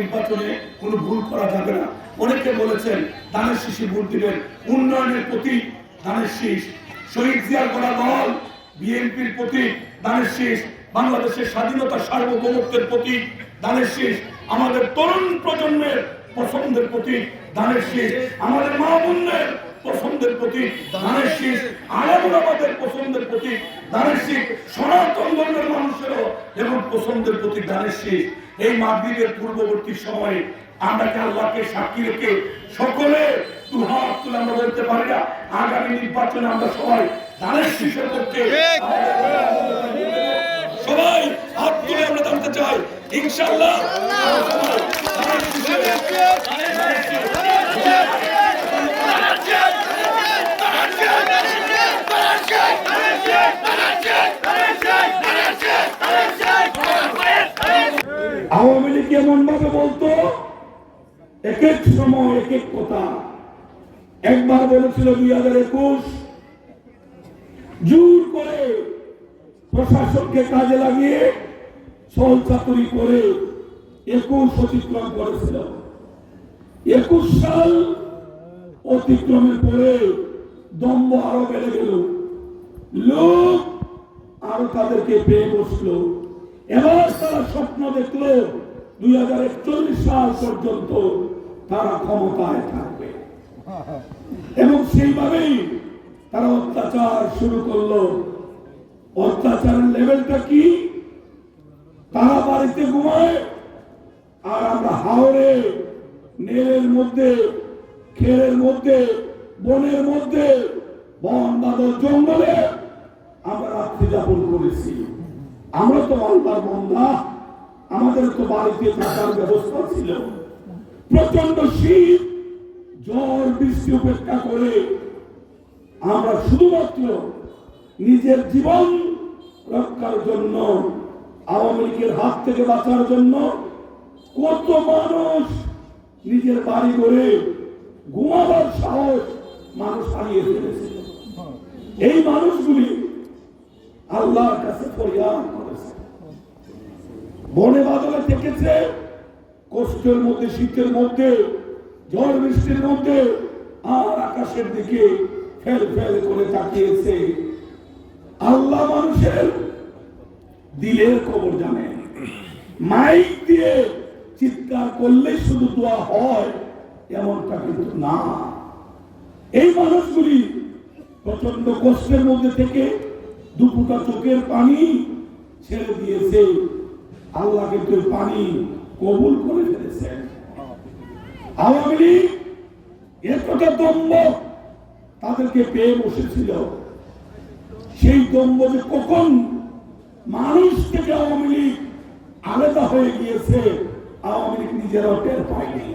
নির্বাচনে কোনো ভুল করা যাবে না। অনেকে বলেছেন, ধানের শীষে ভোট দিবেন। উন্নয়নের প্রতি ধানের শীষ। শহীদ জিয়ার করা দল বিএনপির প্রতি ধানের শীষ। বাংলাদেশের স্বাধীনতা সার্বভৌমত্বের প্রতি ধানের শীষ। আমাদের তরুণ প্রজন্মের পছন্দের প্রতি ধানের শীষ। আমাদের মা বোনদের পছন্দের প্রতি ধানের শীষ আলামুরাবাদের পছন্দের প্রতি শীষ সনাতন ধর্মের মানুষেরও এবং পছন্দের প্রতি শীষ এই মাগরীবের পূর্ববর্তী সময়ে আমরা কি আল্লাহকে সাক্ষী রেখে সকলে দু হাত তুলে আমরা বলতে পারি না? আগামী নির্বাচনে আমরা সবাই শীষের পক্ষে সবাই হাত তুলে আমরা জানতে চাই ইনশাল্লাহ আমরা সবাই ধানের শীষের আওয়ামী লীগ এমন ভাবে বলতো? এক এক সময় এক এক কথা। একবার বলেছিল দুই হাজার একুশ। জোর করে প্রশাসনকে কাজে লাগিয়ে সল চাতুরি করে একুশ অতিক্রম করেছিল। একুশ সাল অতিক্রমের পরে দম্ভ আরও বেড়ে গেল। লোক আরও তাদেরকে পেয়ে বসল। এবার তারা স্বপ্ন দেখল দুই হাজার একচল্লিশ সাল পর্যন্ত তারা ক্ষমতায় থাকবে। এবং সেইভাবেই তারা অত্যাচার শুরু করল। অত্যাচারের লেভেলটা কি? তারা বাড়িতে ঘুমায় আর আমরা হাওড়ে নেলের মধ্যে, খেরের মধ্যে, বনের মধ্যে, বন, বাদল, জঙ্গলে আমরা রাত্রি যাপন করেছি। আমরা তো আল্লাহর বন্ধা আমাদের তো বাড়িতে থাকার ব্যবস্থা ছিল। প্রচণ্ড শীত ঝড় বৃষ্টি উপেক্ষা করে আমরা শুধুমাত্র নিজের জীবন রক্ষার জন্য, আওয়ামী লীগের হাত থেকে বাঁচার জন্য কত মানুষ নিজের বাড়ি করে ঘুমাবার সাহস মানুষ হারিয়ে ফেলেছিল এই মানুষগুলি আল্লাহর কাছে ফরিয়াদ বনে বাদলে থেকেছে। কষ্টের মধ্যে, শীতের মধ্যে ঝড় বৃষ্টির মধ্যে, আর আকাশের দিকে ফেল ফেল করে তাকিয়েছে। আল্লাহ মানুষের দিলের খবর জানে। মাইক দিয়ে চিৎকার করলেই শুধু দোয়া হয়, এমনটা কিন্তু না। এই মানুষগুলি প্রচণ্ড কষ্টের মধ্যে থেকে দুপুটা চোখের পানি ছেড়ে দিয়েছে। আল্লাহ কিন্তু পানি কবুল করে ফেলেছেন। আওয়ামী লীগ এতটা দম্ভ তাদেরকে পেয়ে বসেছিল। সেই দম্ভ যে কখন মানুষ থেকে আওয়ামী লীগ আলাদা হয়ে গিয়েছে, আওয়ামী লীগ নিজেরাও টের পায়নি।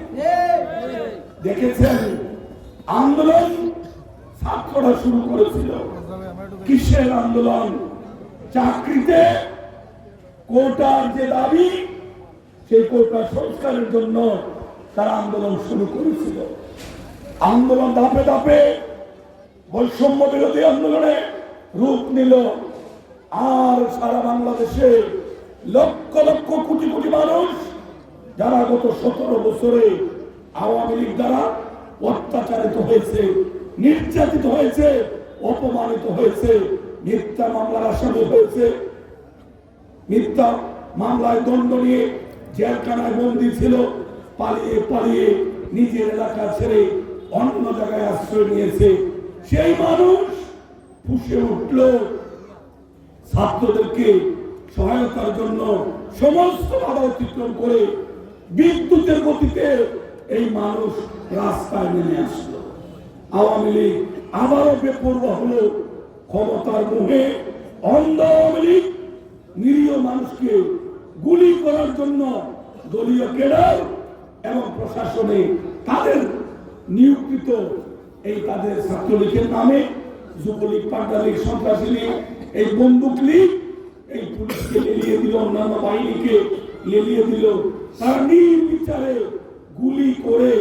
দেখেছেন? আন্দোলন ছাত্ররা শুরু করেছিল। কিসের আন্দোলন? চাকরিতে কোটার যে দাবি, সেই কোটা সংস্কারের জন্য তারা আন্দোলন শুরু করেছিল। আন্দোলন ধাপে ধাপে বৈষম্য বিরোধী আন্দোলনে রূপ নিল। আর সারা বাংলাদেশে লক্ষ লক্ষ কোটি কোটি মানুষ, যারা গত সতেরো বছরে আওয়ামী লীগ দ্বারা অত্যাচারিত হয়েছে, নির্যাতিত হয়েছে, অপমানিত হয়েছে, মিথ্যা মামলার আসামি হয়েছে মিথ্যা মামলায় দণ্ড নিয়ে জেলখানায় বন্দী ছিল, পালিয়ে পালিয়ে নিজের এলাকা ছেড়ে অন্য জায়গায় আশ্রয় নিয়েছে। সেই মানুষ ফুসে উঠল। ছাত্রদেরকে সহায়তার জন্য সমস্ত বাধা অতিক্রম করে বিদ্যুতের গতিতে এই মানুষ রাস্তায় নেমে আসলো। আওয়ামী লীগ আবারও বেপরোয়া হলো। ক্ষমতার মুখে অন্ধ আওয়ামী লীগ নিরীহ মানুষকে গুলি করার জন্য দলীয় কেডার এবং প্রশাসনে তাদের নিয়োগকৃত এই তাদের ছাত্রলীগের নামে যুবলীগ পান্ডা সন্ত্রাসী লীগ, এই বন্দুক লীগ, এই পুলিশকে লেলিয়ে দিল, অন্যান্য বাহিনীকে লেলিয়ে দিল। তারা নির্বিচারে গুলি করে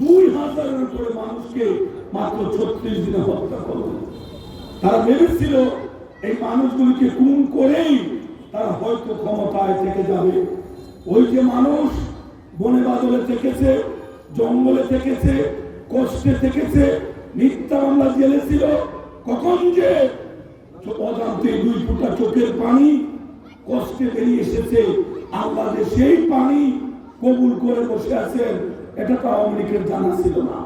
দুই হাজারের উপরে মানুষকে মাত্র ছত্রিশ দিনে হত্যা করল। তারা ভেবেছিল এই মানুষগুলিকে খুন করেই তারা হয়তো ক্ষমতায় থেকে যাবে। ওই যে মানুষ বনে বাদলে থেকেছে, জঙ্গলে থেকেছে, কষ্টে থেকেছে, মিথ্যা মামলা জেলে ছিল, কখন যে অজান্তে দুই ফুটা চোখের পানি কষ্টে বেরিয়ে এসেছে। যে সেই পানি কবুল করে বসে আছেন, এটা তো আওয়ামী লীগের জানা ছিল না।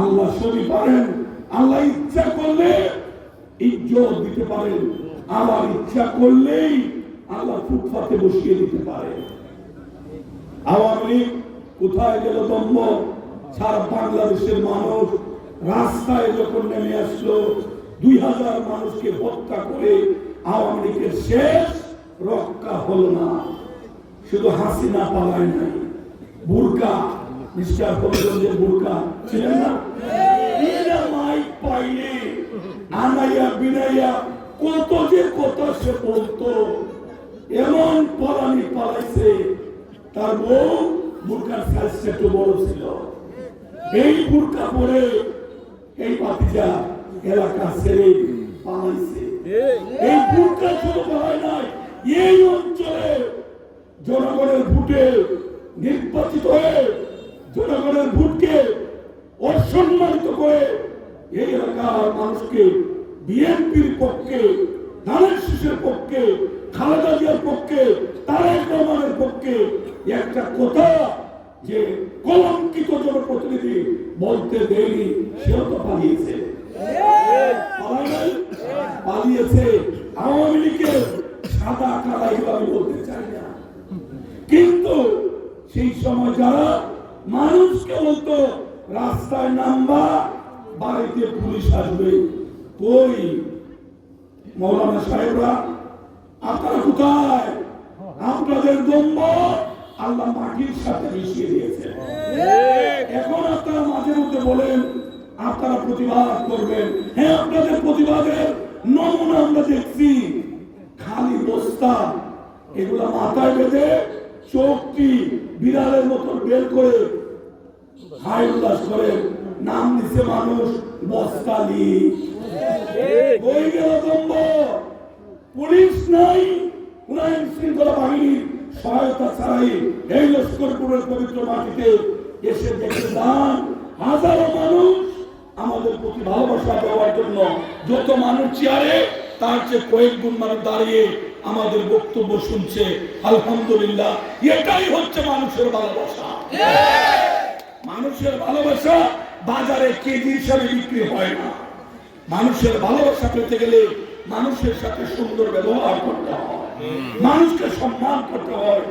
আল্লাহ সবই পারেন, আল্লাহ ইচ্ছা করলে ইজ্জত দিতে পারেন। আবার ইচ্ছা করলেই আল্লাহ ফুটপাতে বসিয়ে দিতে পারে। আওয়ামী কোথায় গেল দম্ভ সারা বাংলাদেশের মানুষ রাস্তায় যখন নেমে আসলো, দুই হাজার মানুষকে হত্যা করে আওয়ামী লীগের শেষ রক্ষা হলো না। শুধু হাসিনা পালায় নাই। বুরকা, মিস্টার হবিগঞ্জের বুরকা, ছিলেন না? কত যে কথা সে বলতো এমন পলানি পালাইছে, তার বউ বুরকার সাইজটা একটু বড় ছিল। এই বুরকা পরে এই বাতিজা এলাকা ছেড়ে পালাইছে। এই শুধু নাই, এই অঞ্চলে জনগণের ভোটে নির্বাচিত হয়ে জনগণের ভোটকে অসম্মানিত করে এই এলাকার মানুষকে বিএনপির পক্ষে, ধানের শিশুর পক্ষে খালেদা জিয়ার পক্ষে, তারেক রহমানের পক্ষে একটা কথা যে কলঙ্কিত জনপ্রতিনিধি বলতে দেয়নি, সেও তো পালিয়েছে। পালিয়েছে। আওয়ামী লীগের সাদা আমি বলতে চাই না। কিন্তু সেই সময় যারা মানুষকে বলতো, রাস্তায় নামবা, বাড়িতে পুলিশ আসবে, কই? মৌলানা সাহেবরা আপনারা কোথায়? আপনাদের দম্ব আল্লাহ মাটির সাথে মিশিয়ে দিয়েছে। এখন আপনারা মাঝে মধ্যে বলেন আপনারা প্রতিবাদ করবেন। হ্যাঁ আপনাদের প্রতিবাদের নমুনা আমরা দেখছি। খালি বস্তা এগুলা মাথায় বেঁধে চোখটি বিড়ালের মতন বের করে হাই উল্লাস করে নাম দিছে মানুষ বস্তালি। ওই গেল দম্ব পুলিশ নাই কোন আইন শৃঙ্খলা বাহিনীর সহায়তা ছাড়াই এই লস্করপুরের পবিত্র মাটিতে এসে দেখে দান হাজারো মানুষ আমাদের প্রতি ভালোবাসা দেওয়ার জন্য যত মানুষ চেয়ারে, তার চেয়ে কয়েক গুণ মানুষ দাঁড়িয়ে আমাদের বক্তব্য শুনছে। আলহামদুলিল্লাহ, এটাই হচ্ছে মানুষের ভালোবাসা। মানুষের ভালোবাসা বাজারে কেজি হিসাবে বিক্রি হয় না। মানুষের ভালোবাসা পেতে গেলে মানুষের সাথে সুন্দর ব্যবহার করতে হয়। মানুষকে সম্মান করতে হয়।